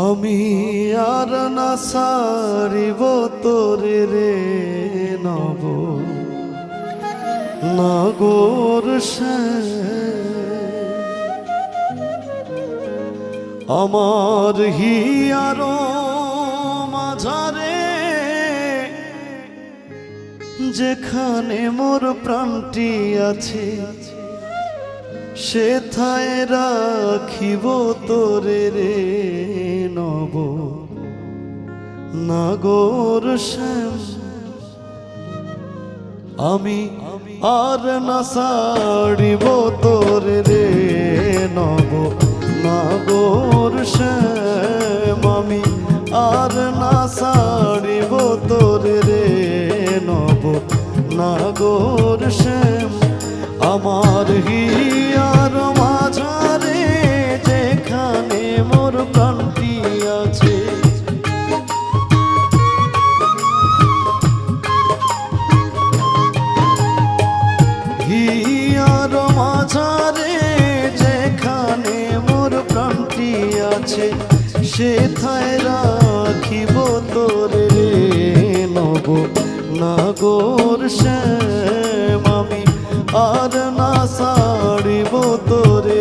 আমি আর না সারিব তোরে রে নব। নাগর আমার হিয়ার মাঝারে যেখানে মোর প্রাণটি আছে সেথায় রাখিব তোরে রে নব নাগর শ্যাম আমি আর না সাড়িব তোর রে নব। নাগর শ্যাম আমি আর না সাড়িব তোর রে নব। নাগর শ্যাম আমার হিয়ার হিয়ার মাঝারে যেখানে মোর প্রাণটি আছে, সেথায় রাখিব তোরে নব নাগর শ্যাম আমি। আর না সাড়িব তোরে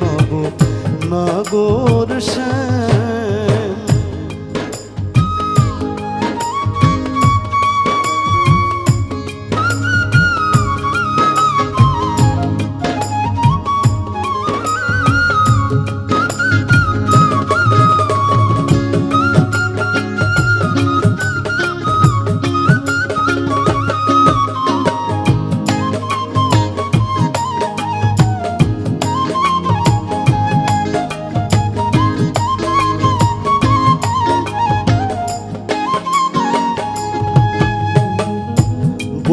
নব নাগর শ্যাম।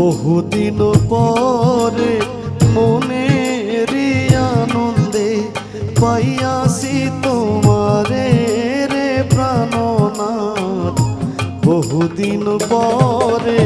বহুদিন পরে মনে আনন্দে পাইয়াছি তোমারে রে প্রাণনাথ। বহুদিন পরে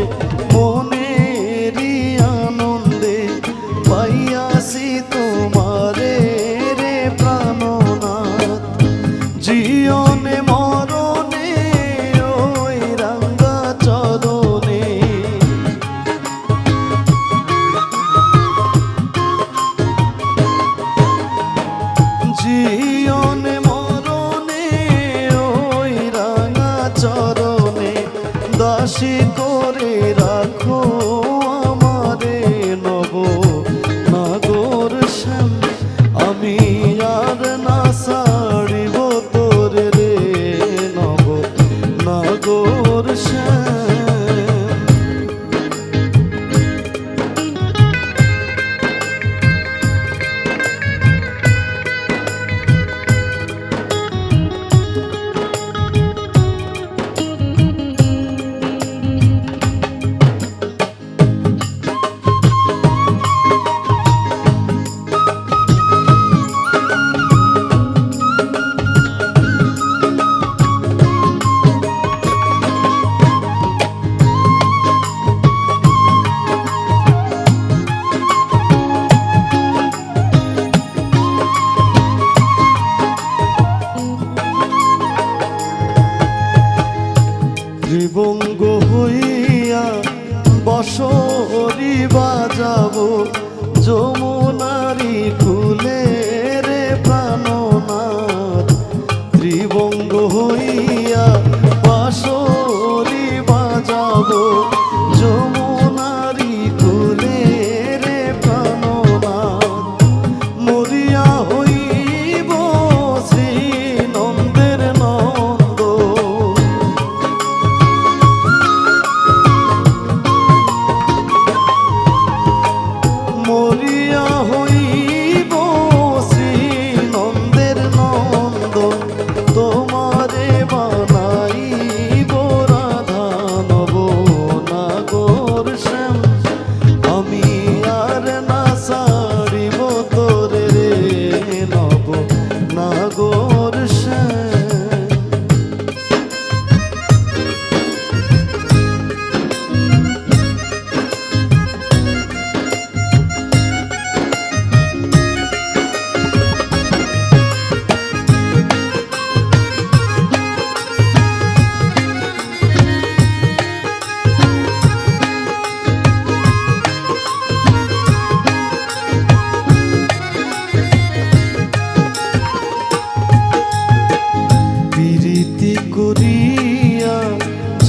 করিয়া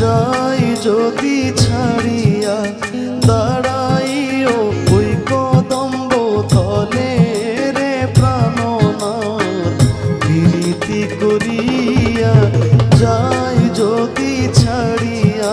যাই যদি ছাড়িয়া, দাঁড়াইও ওই কদম্ব তলে রে প্রাণনাথ। প্রীতি করিয়া যাই যদি ছাড়িয়া